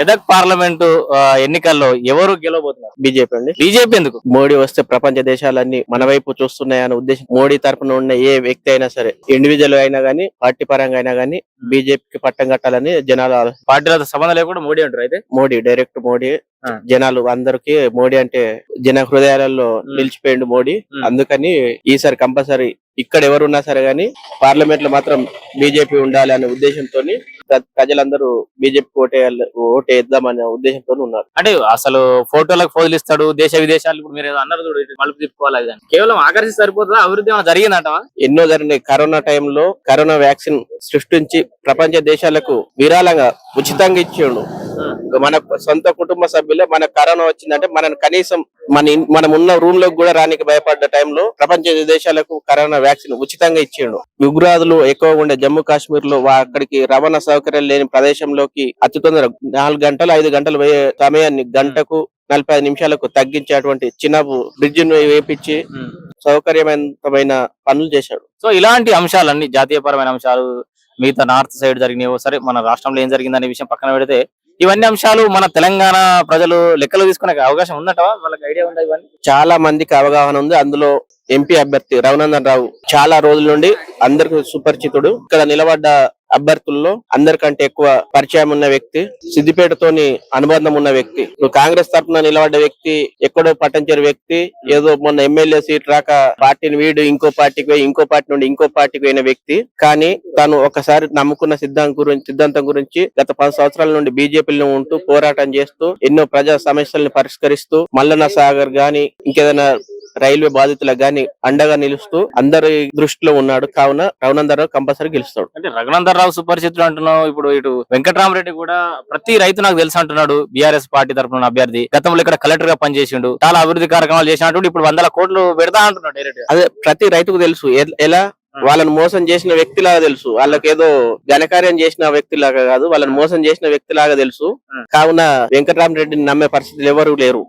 Medak parliament ఎన్నికల్లో ఎవరు గెలవబోతున్నారు? బీజేపీ అండి. బీజేపీ ఎందుకు? మోడీ వస్తే ప్రపంచ దేశాలన్నీ మన వైపు చూస్తున్నాయనే ఉద్దేశం. మోడీ తరపున ఉన్న ఏ వ్యక్తి అయినా సరే ఇండివిజువల్ అయినా గానీ పార్టీ పరంగా అయినా గానీ బీజేపీకి పట్టం కట్టాలని జనాలు పార్టీలతో సంబంధం లేకుండా మోడీ అంటారు అయితే? మోడీ డైరెక్ట్ మోడీ. జనాలు అందరికి మోడీ అంటే జన హృదయాలలో. నిలిచిపోయిండు మోడీ. అందుకని ఈసారి కంపల్సరీ ఇక్కడ ఎవరు ఉన్నా సరే గానీ పార్లమెంట్లో మాత్రం బీజేపీ ఉండాలి అనే ఉద్దేశంతో ప్రజలందరూ బీజేపీ ఓటేయాలి ఓటేద్దామనే ఉద్దేశంతో ఉన్నారు. అంటే అసలు ఫోటోలకు ఫోజులు ఇస్తాడు దేశ విదేశాలు ఇప్పుడు మీరు ఏదో అన్నారు చూడు మలుపు తిప్పుకోవాలి అని. కేవలం ఆకర్షి సరిపోతుందా? అభివృద్ధి ఏమైనా జరిగిందంటవా? ఎన్నో జరిగినాయి. కరోనా టైంలో కరోనా వ్యాక్సిన్ సృష్టించి ప్రపంచ దేశాలకు విరాళంగా ఉచితంగా ఇచ్చిండు మన సొంత కుటుంబ సభ్యులే మన కరోనా వచ్చిందంటే మనం కనీసం మన మనం ఉన్న రూమ్లోకి కూడా రానికి భయపడ్డ టైంలో ప్రపంచ దేశాలకు కరోనా వ్యాక్సిన్ ఉచితంగా ఇచ్చిండు. ఉగ్రవాదులు ఎక్కువగా ఉండే జమ్మూ కాశ్మీర్లో అక్కడికి రవాణా సౌకర్యం లేని ప్రదేశంలోకి అతి తొందర నాలుగు గంటలు ఐదు గంటలు సమయాన్ని గంటకు నలభై ఐదు నిమిషాలకు తగ్గించేటువంటి చిన్న బ్రిడ్జ్ వేపించి సౌకర్యవంతమైన పనులు చేశాడు. సో ఇలాంటి అంశాలన్నీ జాతీయపరమైన అంశాలు మిగతా నార్త్ సైడ్ జరిగినాయో సరే మన రాష్ట్రంలో ఏం జరిగిందనే విషయం పక్కన పెడితే ఇవన్నీ అంశాలు మన తెలంగాణ ప్రజలు లెక్కలు తీసుకునే అవకాశం ఉందటవా వాళ్ళకి ఐడియా ఉందా ఇవన్నీ? చాలా మందికి అవగాహన ఉంది. అందులో ఎంపీ అభ్యర్థి రఘునందన్ రావు చాలా రోజుల నుండి అందరికి సుపరిచితుడు. ఇక్కడ నిలబడ్డ అభ్యర్థుల్లో అందరికంటే ఎక్కువ పరిచయం ఉన్న వ్యక్తి సిద్దిపేటతోని అనుబంధం ఉన్న వ్యక్తి కాంగ్రెస్ తరఫున నిలబడ్డ వ్యక్తి ఎక్కడో పట్టించిన వ్యక్తి ఏదో మొన్న ఎమ్మెల్యే సీట్ రాక పార్టీని వీడు ఇంకో పార్టీకి పోయి ఇంకో పార్టీ నుండి ఇంకో పార్టీకి పోయిన వ్యక్తి. కానీ తను ఒకసారి నమ్ముకున్న సిద్ధాంతం గురించి సిద్ధాంతం గురించి గత పది సంవత్సరాల నుండి బీజేపీలో ఉంటూ పోరాటం చేస్తూ ఎన్నో ప్రజా సమస్యలను పరిష్కరిస్తూ మల్లన్న సాగర్ గాని ఇంకేదైనా రైల్వే బాధితులకు గాని అండగా నిలుస్తూ అందరి దృష్టిలో ఉన్నాడు. కావున రఘునందరావు కంపల్సరీ గెలుస్తాడు. అంటే రఘునందన్ రావు సుపరిచితుడు అంటున్నావు. ఇప్పుడు ఇటు వెంకటరామరెడ్డి కూడా ప్రతి రైతు నాకు తెలుసు అంటున్నాడు. బీఆర్ఎస్ పార్టీ తరఫున అభ్యర్థి. గతంలో ఇక్కడ కలెక్టర్గా పనిచేసిండు. చాలా అభివృద్ధి కార్యక్రమాలు చేసినట్టు ఇప్పుడు వందల కోట్లు పెడతా అంటున్నాడు డైరెక్ట్ అదే ప్రతి రైతుకు తెలుసు. ఎలా? వాళ్ళని మోసం చేసిన వ్యక్తిలాగా తెలుసు. వాళ్ళకి ఏదో ఘనకార్యం చేసిన వ్యక్తిలాగా కాదు. వాళ్ళని మోసం చేసిన వ్యక్తిలాగా తెలుసు. కావున వెంకటరామరెడ్డిని నమ్మే పరిస్థితులు ఎవరు లేరు.